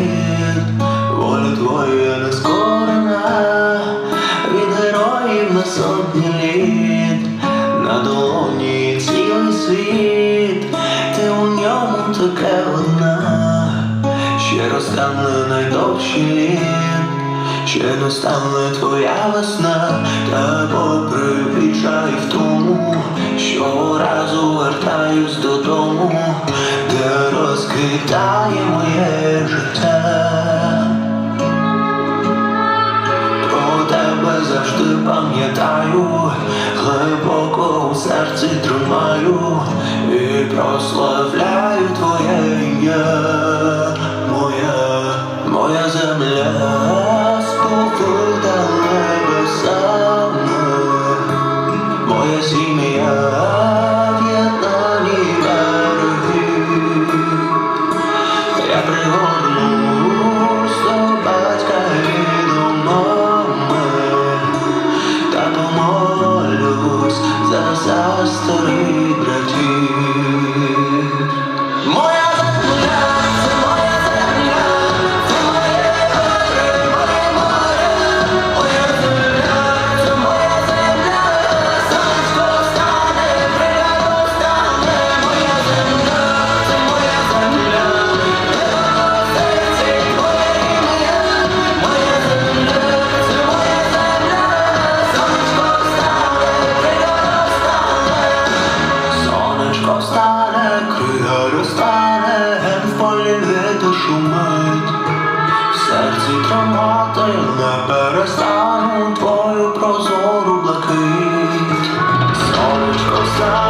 слід, воля твоя нескорена, від героїв на сотні літ, на долоні цілий світ, ти у ньому таке одна, ще розтане найдовший літ. Ще не стане твоя весна, та попри відчай в тому, щоразу вертаюсь додому, де моє життя. Про тебе завжди пам'ятаю, глибоко у серці тримаю і прославляю твоє ім'я, моя, моя земля сповита за старий братів розтане, ген в полі вітер шумить, в серці тримати не перестану твою прозору блакить. Сонечко встане,